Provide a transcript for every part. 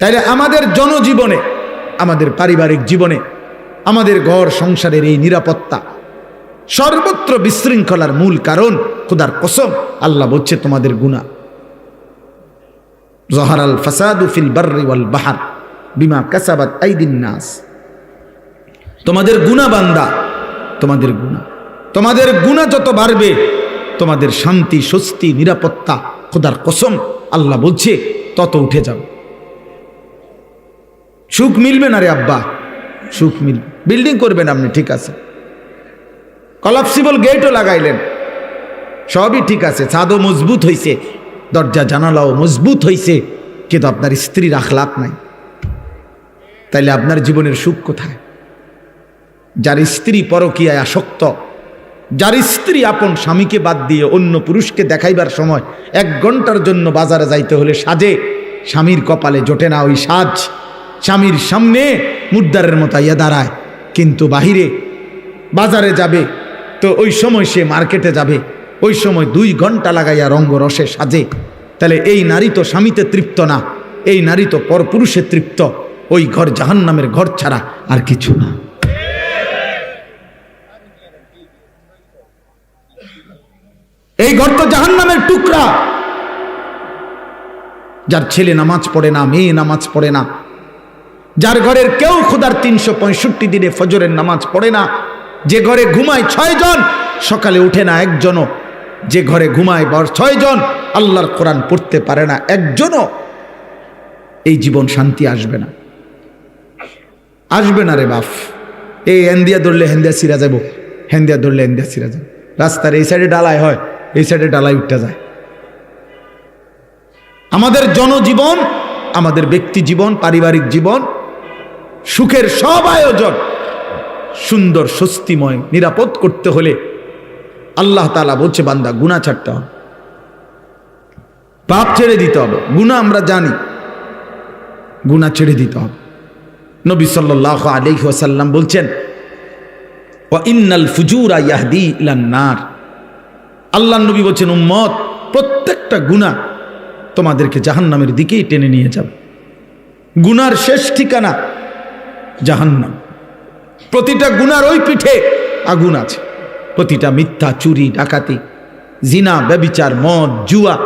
তাইলে আমাদের জনজীবনে, আমাদের পারিবারিক জীবনে, আমাদের ঘর সংসারের এই নিরাপত্তা সর্বত্র বিশৃঙ্খলার মূল কারণ, খুদার কসম, আল্লাহ বলছে তোমাদের গুণা জহারাল ফাসাদু ফিল বাহার বিমা কাসাবাত আইদিন নাস। তোমাদের গুণা বান্দা, তোমাদের গুণা তোমাদের গুণা যত বাড়বে, তোমাদের শান্তি, স্বস্তি, নিরাপত্তা, খোদার কসম, আল্লাহ বলছে তত উঠে যাবে। সুখ মিলবে না রে আব্বা। সুখ মিলবে বিল্ডিং করবেন আপনি, ঠিক আছে। কলাপসিবল গেটও লাগাইলেন। সবই ঠিক আছে, ছাদও মজবুত হইছে, দরজা, জানালাও মজবুত হইছে, কিন্তু আপনার স্ত্রীর আখলাক নাই। তাইলে আপনার জীবনের সুখ কোথায়? যার স্ত্রী পরকীয়ায় আসক্ত, যার স্ত্রী আপন স্বামীকে বাদ দিয়ে অন্য পুরুষকে দেখাইবার সময় এক ঘণ্টার জন্য বাজারে যাইতে হলে সাজে, স্বামীর কপালে জোটে না ওই সাজ। স্বামীর সামনে মুদ্দারের মতো ইয়ে দাঁড়ায়। কিন্তু বাহিরে বাজারে যাবে, তো ওই সময় সে মার্কেটে যাবে, ওই সময় দুই ঘণ্টা লাগাইয়া রঙ্গ রসে সাজে। তাহলে এই নারী তো স্বামীতে তৃপ্ত না, এই নারী তো পরপুরুষে তৃপ্ত, ওই ঘর জাহান্নামের ঘর ছাড়া আর কিছু না। এই ঘর তো জাহান্নামের টুকরা। যার ছেলে নামাজ পড়ে না, মেয়ে নামাজ পড়ে না যার ঘরের কেউ খুদার তিনশো পঁয়ষট্টি দিনে ফজরের নামাজ পড়ে না, যে ঘরে ঘুমায় ছয় জন, সকালে উঠে না একজনও। যে ঘরে ঘুমায় বর ছয় জন, আল্লাহর কোরআন পড়তে পারে না একজনও। এই জীবন শান্তি আসবে না। আসবে না রে বাপ। এই হেন্দিয়া ধরলে হেন্দিয়া সিরা যাব হেন্দিয়া ধরলে হেন্দিয়া সিরা যাব রাস্তার এই সাইডে ডালাই হয়, এই সাইডে ডালাই উঠতে যায়। আমাদের জনজীবন, আমাদের ব্যক্তি জীবন, পারিবারিক জীবন সুখের সব আয়োজন। সুন্দর স্বস্তিময়, নিরাপদ করতে হলে আল্লাহ তালা বলছে, বান্দা গুণা ছাড়তে হবে। পাপ ছেড়ে দিতে হবে। গুণা আমরা জানি। গুণা ছেড়ে দিতে হবে। নবী সাল্লাহ আলহি ওসাল্লাম বলছেন ইন্নাল ফুজুরা ইয়াহদি ইলান্নার আল্লাহ নবী বলছেন, উম্মত, প্রত্যেকটা গুণা তোমাদেরকে জাহান্নামের দিকেই টেনে নিয়ে যাবে। গুনার শেষ ঠিকানা জাহান্নাম। প্রতিটা গুনার ওই পিঠে আগুন আছে। প্রতিটা মিথ্যা, চুরি, ডাকাতি, জিনা, ব্যবিচার, মদ, জুয়া,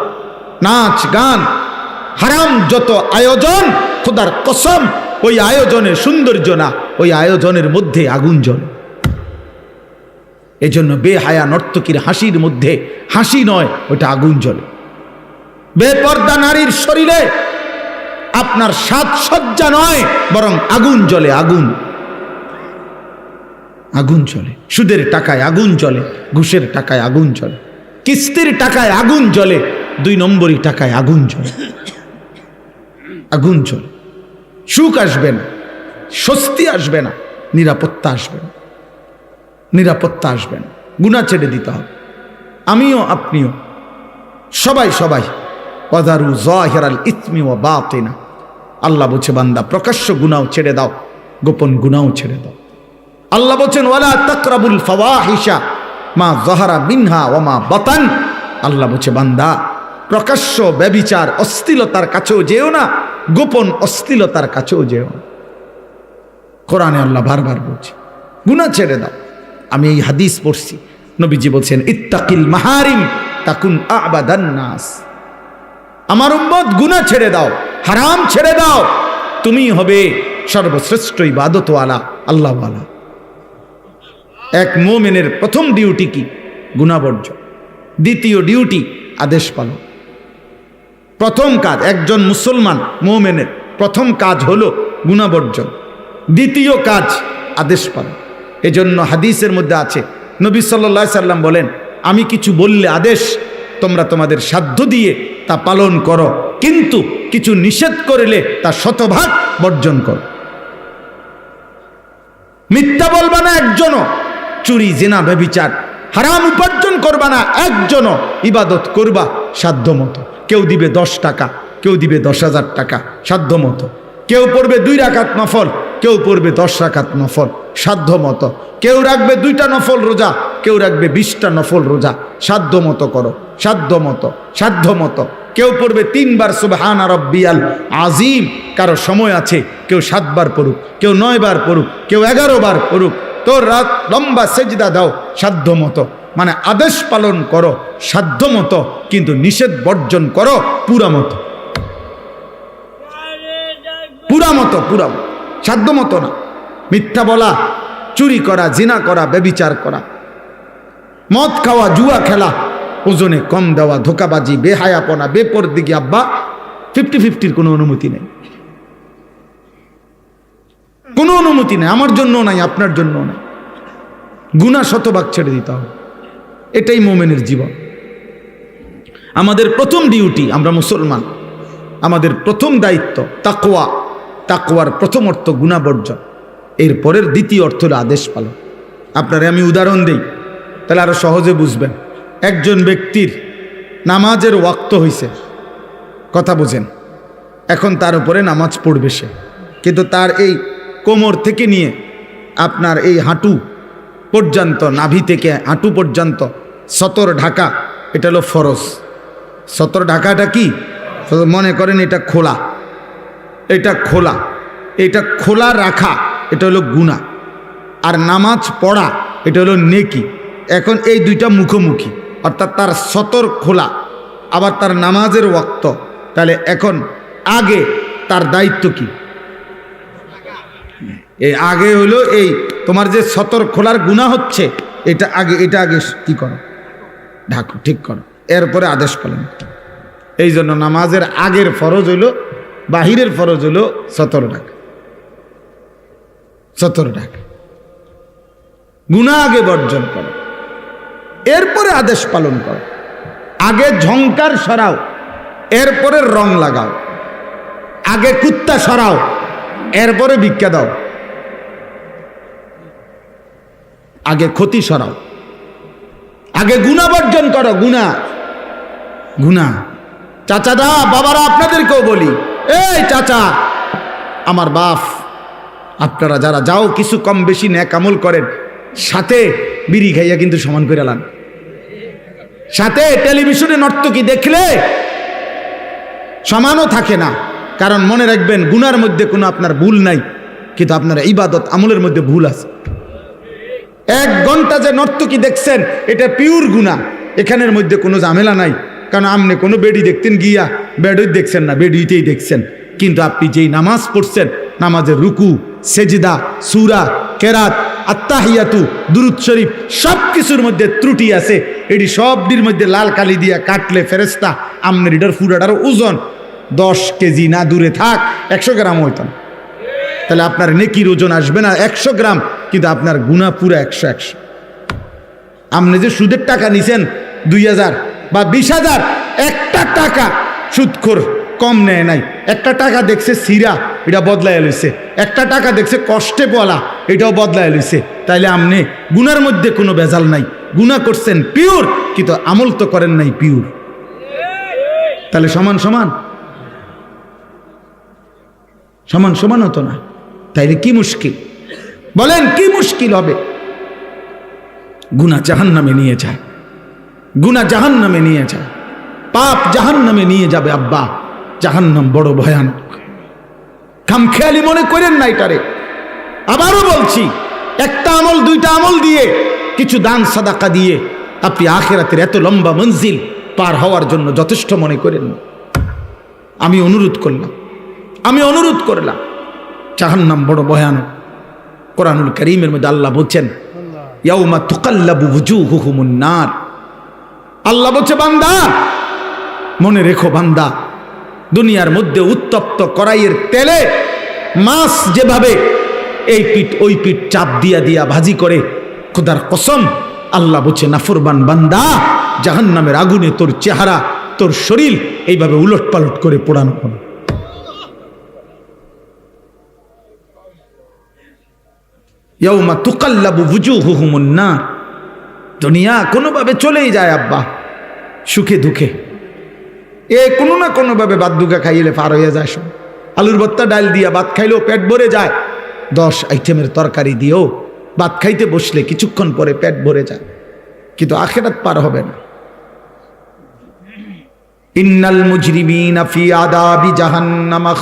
নাচ, গান, হারাম যত আয়োজন, খোদার কসম, ওই আয়োজনের সৌন্দর্য না, ওই আয়োজনের মধ্যে আগুন জ্বলে। এজন্য বেহায়া নর্তকীর হাসির মধ্যে হাসি নয়, ওটা আগুন জ্বলে। বেপর্দা নারীর শরীরে আপনার সাজসজ্জা নয়, বরং আগুন জ্বলে, আগুন। আগুন চলে সুদের টাকায় আগুন চলে ঘুষের টাকায় আগুন চলে কিস্তির টাকায় আগুন জ্বলে, দুই নম্বরই টাকায় আগুন চলে আগুন চলে সুখ আসবে না, স্বস্তি আসবে না, নিরাপত্তা আসবে না। নিরাপত্তা আসবে না। গুণা ছেড়ে দিতে হবে। আমিও আপনিও। সবাই সবাই। অদারু জহেরাল ইসমি ও বাতিনা। আল্লাহ বলছে, বান্দা, প্রকাশ্য গুনাও ছেড়ে দাও, গোপন গুনাও ছেড়ে দাও। আল্লাহ বলছেন, ওয়ালা তাকরাবুল ফাওয়াহিশা, মা জহারা মিনহা ওমা বাতান। আল্লাহ বলছে, বান্দা, প্রকাশ্য ব্যবিচার অস্থিলতার কাছেও যেও না, গোপন অস্থিলতার কাছেও যেও না। কোরআনে আল্লাহ বারবার বলছে, গুনাহ ছেড়ে দাও। আমি এই হাদিস পড়ছি, নবীজি বলছেন, ইত্তাকিল মাহারিম, তাকুন আবাদান নাস। আমার উম্মত গুনাহ ছেড়ে দাও, হারাম ছেড়ে দাও। তুমি হবে সর্বশ্রেষ্ঠ ইবাদতওয়ালা, আল্লাহওয়ালা। এক মোমেনের প্রথম ডিউটি কি? গুণাবর্জ দ্বিতীয় ডিউটি, আদেশ পালন। প্রথম কাজ, একজন মুসলমান মোমেনের প্রথম কাজ হলো গুণাবর্জন। দ্বিতীয় কাজ, আদেশ পালন। এজন্য হাদিসের মধ্যে আছে, নবী সাল্লা সাল্লাম বলেন, আমি কিছু বললে আদেশ, তোমরা তোমাদের সাধ্য দিয়ে তা পালন করো। কিন্তু কিছু নিষেধ করিলে তা শতভাগ বর্জন করো। মিথ্যা বলবা না একজনও। চুরি, জেনা, ব্যবিচার, হারাম উপার্জন করবা না একজনও। ইবাদত করবা সাধ্য মতো কেউ দিবে দশ টাকা, কেউ দিবে দশ হাজার টাকা সাধ্য মতো কেউ পড়বে দুই রাকাত নফল, কেউ পড়বে দশ রাকাত নফল সাধ্য মতো কেউ রাখবে দুইটা নফল রোজা, কেউ রাখবে বিশটা নফল রোজা। সাধ্য মতো করো সাধ্য মতো সাধ্য মতো কেউ পড়বে তিনবার সুবহান রব্বিয়াল আজিম কারও সময় আছে, কেউ সাতবার পড়ুক, কেউ নয়বার পড়ুক, কেউ এগারো বার পড়ুক। তোর রাত লম্বা সেজদা দাও সাধ্য মতো মানে আদেশ পালন করো সাধ্য মতো কিন্তু নিষেধ বর্জন করো পুরা মতো মতো, পুরা মতো সাধ্য মতো না। মিথ্যা বলা, চুরি করা, জিনা করা, বেবিচার করা। মদ খাওয়া, জুয়া খেলা, ওজনে কম দেওয়া, ধোকাবাজি, বেহায়াপনা বেপর দিকে আব্বা ফিফটি ফিফটির কোনো অনুমতি নেই। কোনো অনুমতি নেই, আমার জন্য নাই, আপনার জন্য নাই। গুণা শতভাগ ছেড়ে দিতে হবে। এটাই মোমেনের জীবন। আমাদের প্রথম ডিউটি, আমরা মুসলমান। আমাদের প্রথম দায়িত্ব তাকোয়া তাকোয়ার প্রথম অর্থ গুণাবর্জন। এর পরের দ্বিতীয় অর্থ হলো আদেশ পালন। আপনারে আমি উদাহরণ দেই, তাহলে আরও সহজে বুঝবেন। একজন ব্যক্তির নামাজের ওয়াক্ত হইছে, কথা বুঝেন। এখন তার উপরে নামাজ পড়বে সে। কিন্তু তার এই কোমর থেকে নিয়ে আপনার এই হাঁটু পর্যন্ত, নাভি থেকে হাঁটু পর্যন্ত, সতর ঢাকা, এটা হলো ফরজ। সতর ঢাকাটা কি? মনে করেন এটা খোলা। এটা খোলা। এটা খোলা রাখা, এটা হলো গুণা আর নামাজ পড়া, এটা হলো নেকি। এখন এই দুইটা মুখোমুখি। অর্থাৎ তার সতর খোলা, আবার তার নামাজের ওয়াক্ত। তাহলে এখন আগে তার দায়িত্ব কি? এই আগে হলো এই তোমার যে সতর খোলার গুণা হচ্ছে, এটা আগে এটা আগে কি করো? ঢাকো, ঠিক করো। এরপরে আদেশ পালন এই জন্য নামাজের আগের ফরজ হইল বাহিরের ফরজ হইল সতর ডাক সতর ডাক গুণা আগে বর্জন করো। এরপরে আদেশ পালন করো। আগে ঝংকার সরাও এরপরে রং লাগাও। আগে কুত্তা সরাও এরপরে ভিক্ষা দাও। আগে ক্ষতি সরাও। আগে গুণা বর্জন করো গুণা গুণা চাচাদা বাবারা আপনাদেরকেও বলি এই চাচা, আমার বাপ, আপনারা যারা যাও, কিছু কম বেশি ন্যাক আমল করেন, সাথে বিড়ি খাইয়া কিন্তু সমান করে লান। সাথে টেলিভিশনে নর্তকী দেখলে সমানও থাকে না, কারণ মনে রাখবেন গুনার মধ্যে কোনো আপনার ভুল নাই, কিন্তু আপনার ইবাদত আমলের মধ্যে ভুল আছে। এক ঘণ্টা যে নর্তকী দেখছেন, এটা পিওর গুণা এখানের মধ্যে কোনো ঝামেলা নাই। কারণ আপনি কোনো বেডি দেখতেন গিয়া, বেডই দেখছেন না বেডিতেই দেখছেন। কিন্তু আপনি যেই নামাজ পড়ছেন, নামাজের রুকু, সেজিদা, সুরা, কেরাত আত্মাহিয়াতু দুরুদ শরীফ সব কিছুর মধ্যে ত্রুটি আছে। এটি সবটির মধ্যে লাল কালি দিয়া কাটলে ফেরেস্তা আমনের এটার ফুরাটার ওজন দশ কেজি না দূরে থাক, একশো গ্রাম হইতাম তাহলে আপনার নেকির ওজন আসবে না একশো গ্রাম, কিন্তু আপনার গুণা পুরা একশো একশো। আপনি যে সুদের টাকা নিছেন, দুই হাজার বা বিশ হাজার, একটা টাকা সুদখোর কম নেয় নাই। একটা টাকা দেখছে সিরা, এটা বদলায় লইছে। একটা টাকা দেখছে কষ্টে বলা এটাও বদলায় লইছে। তাইলে আপনি গুনার মধ্যে কোনো বেজাল নাই। গুণা করছেন পিওর কিন্তু আমল তো করেন নাই পিওর তাহলে সমান সমান? সমান সমান হতো না। তাইলে কি মুশকিল? বলেন কি মুশকিল হবে? গুনা জাহান নামে নিয়ে যায়। গুনা জাহান নামে নিয়ে যায় পাপ জাহান নামে নিয়ে যাবে আব্বা। জাহান্নাম বড় ভয়ানক। খামখেয়ালি মনে করেন না এটারে। আবারও বলছি, একটা আমল, দুইটা আমল দিয়ে কিছু দান, সাদাকা দিয়ে আপনি আখেরাতের এত লম্বা মঞ্জিল পার হওয়ার জন্য যথেষ্ট মনে করেন আমি অনুরোধ করলাম। আমি অনুরোধ করলাম। জাহান্নাম বড় ভয়ানক। কোরআনুল করিমের মধ্যে আল্লাহ বলছেন, ইয়াউমা তুকাল্লাবু বুজুহুহুমুন নার। আল্লাহ বলছে, বান্দা, মনে রেখো বান্দা, দুনিয়ার মধ্যে উত্তপ্ত কড়াইয়ের তেলে মাছ যেভাবে এই পিঠ, ওই পিঠ চাপ দিয়া দিয়া ভাজি করে, খোদার কসম, আল্লাহ বলছে নাফরবান বান্দা, জাহান্নামের আগুনে তোর চেহারা, তোর শরীর এইভাবে উলট পালট করে পোড়ানো হবে। ইয়াউমা তুকাল্লাবু বুজুহুহুমুন নার। দুনিয়া কোনোভাবে চলেই যায়, আব্বা। সুখে দুঃখে। এ কোনো না কোনোভাবে বাদ দুগা খাইলে পার হয়ে যায় সব। আলুর ভত্তা ডাল দিয়া ভাত খাইলেও পেট ভরে যায়। দশ আইটেমের তরকারি দিয়েও ভাত খাইতে বসলে কিছুক্ষণ পরে পেট ভরে যায়। কিন্তু আখেরাত পার হবে না। ইন্নাল জাহান্নামা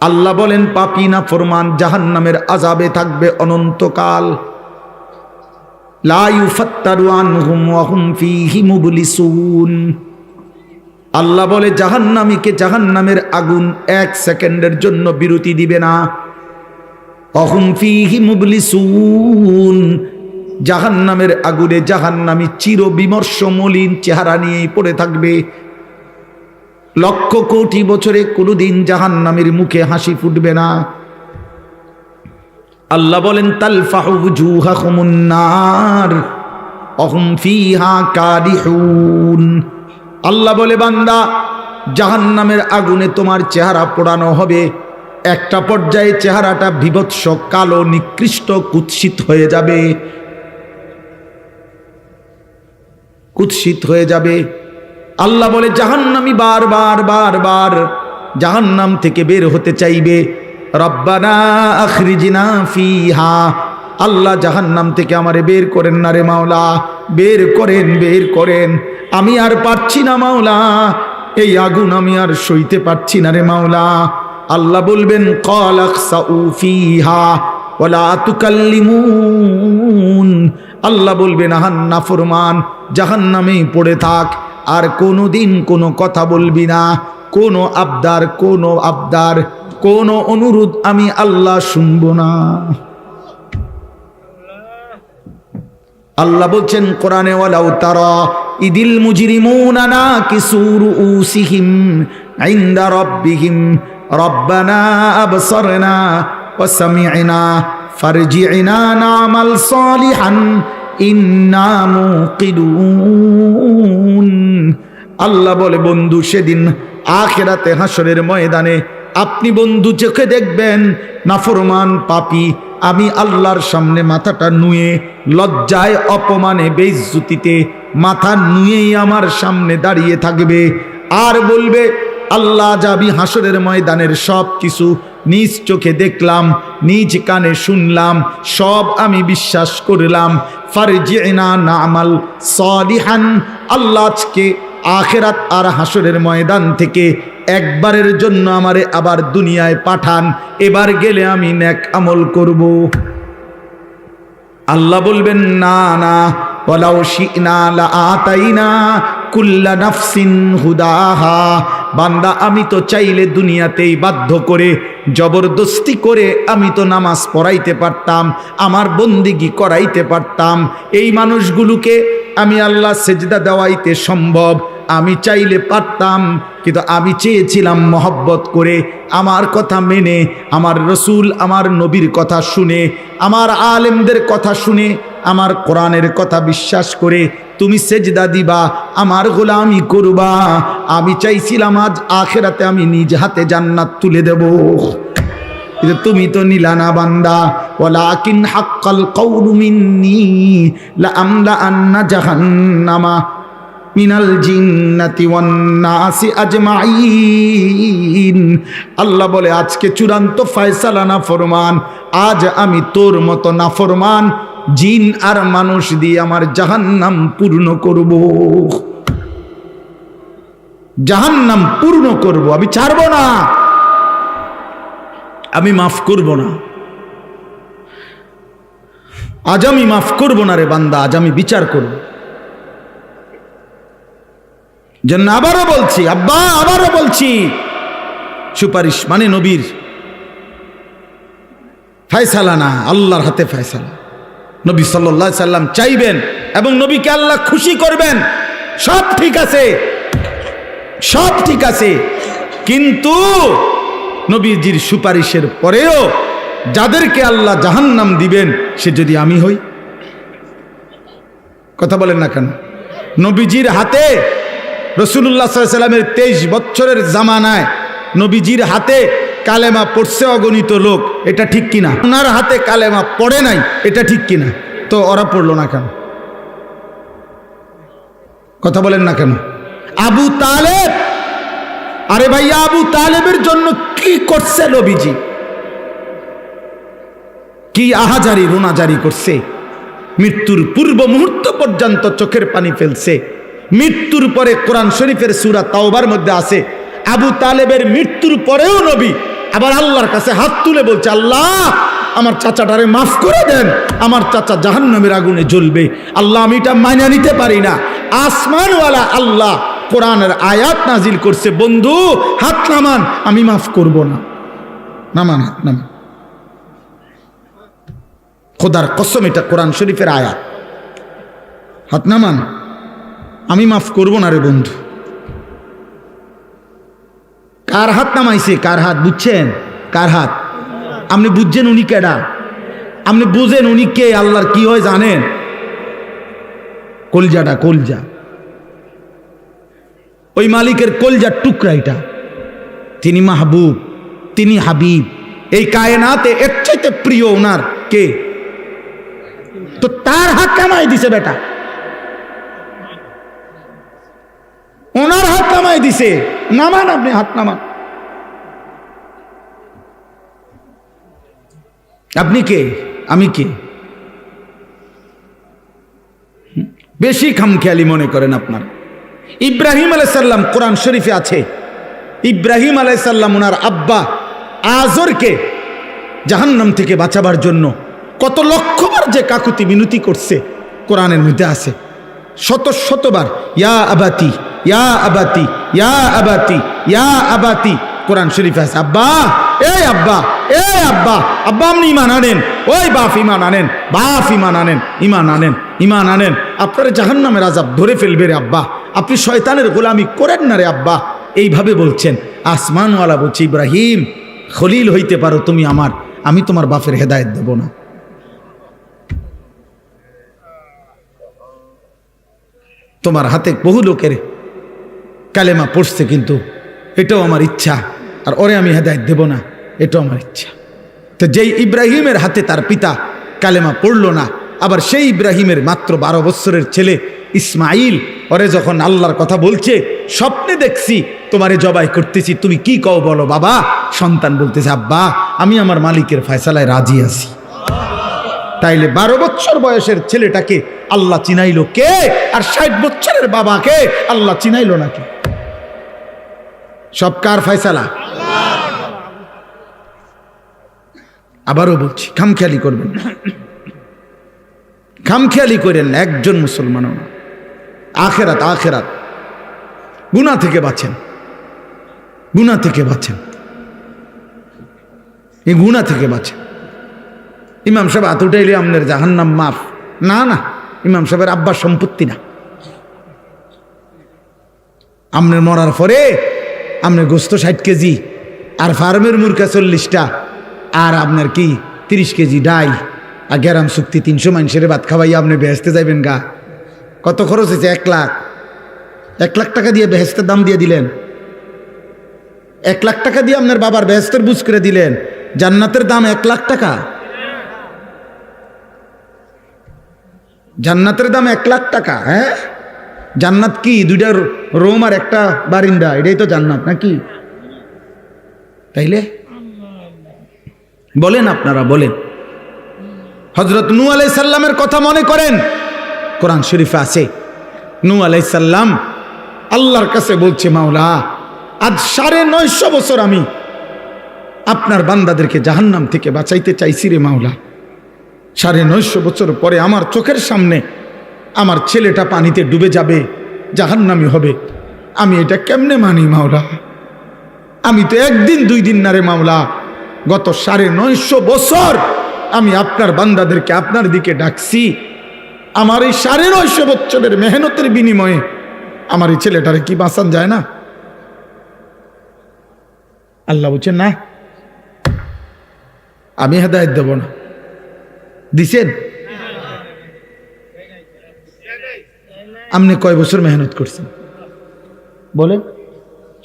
আল্লাহ বলেন, পাপি না ফরমান, জাহান্নামের আজাবে থাকবে অনন্তকাল। আল্লাহ বলে, জাহান্নামীকে জাহান্নামের আগুন এক সেকেন্ডের জন্য বিরতি দিবে না। অহুম ফিহি মুবলিসুন। জাহান্নামের আগুনে জাহান্নামী চির বিমর্ষ মলিন চেহারা নিয়েই পড়ে থাকবে। লক্ষ কোটি বছরে কোনোদিন জাহান্নামের মুখে হাসি ফুটবে না। আল্লাহ বলেন, তালফাহু জুহাহুমুন নার, অহুম আল্লাহ বলে, বান্দা, জাহান্নামের আগুনে তোমার চেহারা পোড়ানো হবে। একটা পর্যায়ে চেহারাটা বিভৎস, কালো, নিকৃষ্ট, কুৎসিত হয়ে যাবে। কুৎসিত হয়ে যাবে। আল্লাহ বলে, জাহান্নামি বার বার বার বার জাহান্নাম থেকে বের হতে চাইবে। রব্বানা আখরিজিনা ফিহা। আল্লাহ জাহান্নাম থেকে আমারে বের করেন না রে মাওলা। বের করেন বের করেন। আমি আর পারছি না মাওলা। এই আগুন আমি আর সইতে পারছি না রে মাওলা। আল্লাহ বলবেন আল্লাহ বলবেন আহান্না ফরমান। জাহান্নামেই পড়ে থাক। আর কোনো দিন কোনো কথা বলবি না। কোনো আবদার কোনো আবদার কোনো অনুরোধ আমি আল্লাহ শুনব না। আল্লাহ বলছেন, কোরআনে ওয়ালাউ তারা, ইদিল মুজরিমুনা নাকিসুর উসিহিম ইনদা রাব্বিহিম, রব্বানা আবসারনা ওয়া সামি'না, ফারজি'না না'মাল সালিহান, ইন্না মুকিদুন। আল্লাহ বলে, বন্ধু, সেদিন আখেরাতে হাসরের ময়দানে আপনি বন্ধু চোখে দেখবেন নাফরমান পাপি। আমি আল্লাহর সামনে মাথাটা নুয়ে, লজ্জায় অপমানে বেইজ্জুতিতে মাথা নুয়েই আমার সামনে দাঁড়িয়ে থাকবে। আর বলবে, আল্লাহ যাবি হাসরের ময়দানের সব কিছু নিজ চোখে দেখলাম, নিজ কানে শুনলাম, সব আমি বিশ্বাস করলাম। ফারজিনা নামাল সলিহান, আল্লাহ আজকে আখেরাত আর হাসরের ময়দান থেকে একবারের জন্য আমারে আবার দুনিয়ায় পাঠান। এবার গেলে আমি ন্যাক আমল করব। আল্লাহ বলবেন, না না। ওলাও শিনা লা আতাইনা কুল্লা নাফসিন হুদাহা। বান্দা, আমি তো চাইলে দুনিয়াতেই বাধ্য করে, জবরদস্তি করে আমি তো নামাজ পড়াইতে পারতাম, আমার বন্দিগি করাইতে পারতাম। এই মানুষগুলোকে আমি আল্লাহ সেজদা দেওয়াইতে সম্ভব, আমি চাইলে পারতাম, কিন্তু আমি চেয়েছিলাম মহব্বত করে, আমার কথা মেনে, আমার রসুল, আমার নবীর কথা শুনে, আমার আলেমদের কথা শুনে আমার কোরআনের কথা বিশ্বাস করে তুমি সেজদা দিবা, আমার গোলামি করবা। আমি চাইছিলাম আজ আখেরাতে আমি নিজ হাতে জান্নাত তুলে দেব। তুমি তো নিলানা বান্দা। ওয়ালাকিন হাক্কাল কওলু মিন্নি লা আমলা আন্না জাহান্নামা মিনাল জিন্নাতি ওয়ান নাসি আজমাইন আল্লাহ বলে, আজকে চূড়ান্ত ফয়সালা না ফরমান আজ আমি তোর মতো না ফরমান জিন আর মানুষ দিয়ে আমার জাহান্নাম পূর্ণ করব। জাহান্নাম পূর্ণ করব। আমি ছাড়বো না। আমি মাফ করব না। আজ আমি মাফ করব না রে বান্দা, আজ আমি বিচার করব। জন্য আবারও বলছি, আব্বা, আবারও বলছি, সুপারিশ মানে নবীর। ফায়সালা না, আল্লাহর হাতে ফায়সালা। নবী সাল্লাহ সাল্লাম চাইবেন এবং নবীকে আল্লাহ খুশি করবেন। সব ঠিক আছে। সব ঠিক আছে। কিন্তু নবীজির সুপারিশের পরেও যাদেরকে আল্লাহ জাহান্নাম দিবেন, সে যদি আমি হই? কথা বলেন না কেন? নবীজির হাতে রসুল্লাহ সাল্লামের তেইশ বছরের জামানায় নবীজির হাতে কালেমা পড়ছে অগণিত লোক, এটা ঠিক কিনা? ওনার হাতে কালেমা পড়ে নাই, এটা ঠিক কিনা? তো ওরা পড়ল না কেন? কথা বলেন না কেন? আবু তালেব! আরে ভাইয়া, আবু তালেবের জন্য কি করছে নবীজি? কি আহাজারি, রোনাজারি করছে? মৃত্যুর পূর্ব মুহূর্ত পর্যন্ত চোখের পানি ফেলছে। মৃত্যুর পরে কোরআন শরীফের সুরা তাওবার মধ্যে আছে আবু তালেবের মৃত্যুর পরেও নবী আবার আল্লাহর কাছে হাত তুলে বলছে, আল্লাহ, আমার চাচাটারে মাফ করে দেন, আমার চাচা জাহান্নামের আগুনে জ্বলবে। আল্লাহ, আমি এটা মাইনা নিতে পারি না। আসমানওয়ালা আল্লাহ কোরআনের আয়াত নাজিল করছে, বন্ধু, হাত নামান, আমি মাফ করব না। নামান, হাত নামান। খোদার কসম, এটা কোরআন শরীফের আয়াত। হাত নামান, আমি মাফ করব না রে বন্ধু। কার হাত নামাইছে? কার হাত? বুঝছেন? কার হাত? আপনি বুঝছেন উনি কেডা? আপনি বুঝেন উনি কে? আল্লাহর কি হয় জানেন? কলজাটা, কলজা। ওই মালিকের কলজার টুকরা এটা। তিনি মাহবুব, তিনি হাবিব। এই কায়নাতে এর চাইতে প্রিয় ওনার কে? তো তার হাত কামাই দিছে বেটা। ওনার হাত কামাই দিছে। নামান আপনি, হাত নামান। আপনি কে? আমি কে? বেশি খামখেয়ালি মনে করেন আপনার। ইব্রাহিম আলাইসাল্লাম কোরআন শরীফে আছে। ইব্রাহিম আলাইসাল্লাম ওনার আব্বা আজরকে জাহান্নাম থেকে বাঁচাবার জন্য। কত লক্ষবার যে কাকুতি মিনতি করছে, কোরআনের মধ্যে আছে। শত শতবার, ইয়া আবাতি। ইয়া আবাতি ইয়া আবাতি ইয়া আবাতি। কোরআন শরীফে আছে, আব্বা, এই আব্বা এই আব্বা। আব্বা, আপনি ইমান আনেন। ওই বাপ ইমান আনেন, বাপ ইমান আনেন ইমান আনেন ইমান আনেন। আপনারা জাহান্নামের আজাব ধরে ফেলবে রে আব্বা। আপনি শয়তানের গোলামি করেন না রে আব্বা। এইভাবে বলছেন, আসমানওয়ালা বলছে, ইব্রাহিম, খলিল হইতে পারো তুমি আমার। আমি তোমার বাপের হেদায়েত দেব না। তোমার হাতে বহু লোকের কালেমা পড়ছে কিন্তু এটাও আমার ইচ্ছা, আর ওরে আমি হেদায়ত দেব না, এটাও আমার ইচ্ছা। তো যেই ইব্রাহিমের হাতে তার পিতা কালেমা পড়ল না, আবার সেই ইব্রাহিমের মাত্র বারো বছরের ছেলে ইসমাইল, ওরে যখন আল্লাহর কথা বলছে, স্বপ্নে দেখছি, তোমারে জবাই করতেছি, তুমি কি কও বলো বাবা? সন্তান বলতেছে, আব্বা, আমি আমার মালিকের ফয়সালায় রাজি আছি। তাইলে বারো বছর বয়সের ছেলেটাকে আল্লাহ চিনাইলো কে? আর ষাট বছরের বাবাকে আল্লাহ চিনাইলো নাকি সব কার ফয়সালা? আবারও বলছি, খামখেয়ালি করবেন খামখেয়ালি করেন একজন মুসলমানও না। আখেরাত আখেরাত। গুনা থেকে বাঁচেন। গুনা থেকে বাঁচেন। এই গুনা থেকে বাঁচেন। ইমাম সাহেব হাত উঠাইলে আপনার জাহান্নাম মাফ। না না, ইমাম সাহেবের আব্বার সম্পত্তি না। আপনার মরার পরে আপনার গোস্ত ষাট কেজি, আর ফার্মের মুরগা চল্লিশটা, আর আপনার কি তিরিশ কেজি ডাই, আর গ্যারাম চুক্তি তিনশো মানুষের ভাত খাওয়াই আপনি বেহেস্তে যাইবেন গা। কত খরচ হয়েছে? এক লাখ। এক লাখ টাকা দিয়ে বেহেস্তের দাম দিয়ে দিলেন। এক লাখ টাকা দিয়ে আপনার বাবার বেহেস্তের বুঝ করে দিলেন। জান্নাতের দাম এক লাখ টাকা। জান্নাতের দাম এক লাখ টাকা হ্যাঁ? জান্নাত কি? দুইটা রোম আর একটা বারিন্দা, এটাই তো জান্নাত নাকি? তাইলে? বলেন আপনারা, বলেন। হজরত নু আলাই সাল্লামের কথা মনে করেন? কোরআন শরীফে আছে। নু আলাই সাল্লাম আল্লাহর কাছে বলছে, মাওলা, আজ সাড়ে নয়শো বছর আমি আপনার বান্দাদেরকে জাহান্নাম থেকে বাঁচাইতে চাইছি রে মাওলা। সাড়ে নয়শো বছর পরে আমার চোখের সামনে আমার ছেলেটা পানিতে ডুবে যাবে, জাহান্নামি হবে। আমি এটা কেমনে মানি, মাওলা? আমি তো একদিন, দুই দিন না রে মাওলা। গত সাড়ে নয়শো বছর আমি আপনার বান্দাদেরকে আপনার দিকে ডাকছি। আমার এই সাড়ে নয়শো বছরের মেহনতের বিনিময়ে আমার এই ছেলেটারে কি বাঁচান যায় না? আল্লাহ বলছেন, না, আমি হেদায়ত দেব না। দিছেন? আপনি কয় বছর মেহনত করছেন? বলেন,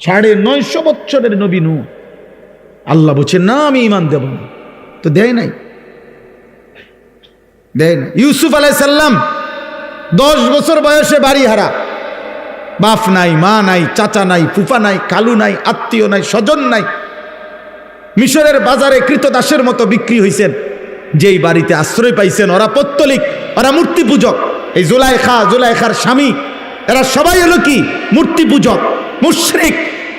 সাড়ে নয়শো বৎসরের নবী নু আল্লাহ বলছেন, না, আমি ইমান দেব না। তো দেয় নাই? দেয় না ইউসুফ আলাইসাল্লাম দশ বছর বয়সে বাড়ি হারা বাপ নাই, মা নাই, চাচা নাই, ফুফা নাই, কালু নাই, আত্মীয় নাই, স্বজন নাই। মিশরের বাজারে কৃতদাসের মতো বিক্রি হয়েছেন যেই বাড়িতে আশ্রয় পাইছেন, ওরা পত্তলিক, ওরা মূর্তি পূজক এই জুলাইখা, জুলাইখার স্বামী, এরা সবাই হলো কি? মূর্তি পূজক, মুশরিক।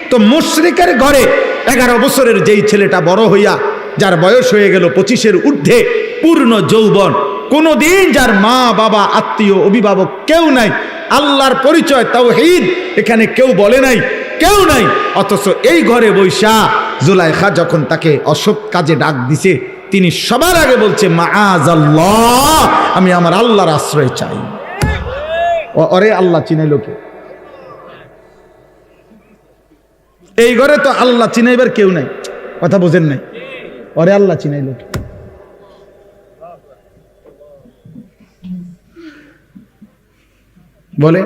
তো মুশরিকের ঘরে এগারো বছরের যেই ছেলেটা বড় হইয়া, যার বয়স হয়ে গেল পঁচিশের ঊর্ধ্বে, পূর্ণ যৌবন। কোনোদিন যার মা, বাবা, আত্মীয়, অভিভাবক কেউ নাই। আল্লাহর পরিচয় তাও হিদ এখানে কেউ বলে নাই, কেউ নাই। অথচ এই ঘরে বৈশা জুলাইখা যখন তাকে অসৎ কাজে ডাক দিছে তিনি সবার আগে বলছে আমি আমার আল্লাহর আশ্রয় চাই। অরে আল্লাহ চিনাইল কে? এই ঘরে তো আল্লাহ চিনাইবার কেউ নাই, কথা বোঝেন নাই। অরে আল্লাহ চিনাইল কে? বলে,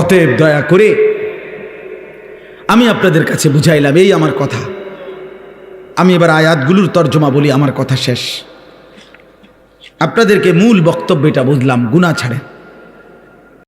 অতএব দয়া করে আমি আপনাদের কাছে বুঝাইলাম, এই আমার কথা। আমি এবার আয়াতগুলোর তর্জমা বলি, আমার কথা শেষ। আপনাদেরকে মূল বক্তব্যটা বুঝলাম গুণা ছাড়েন।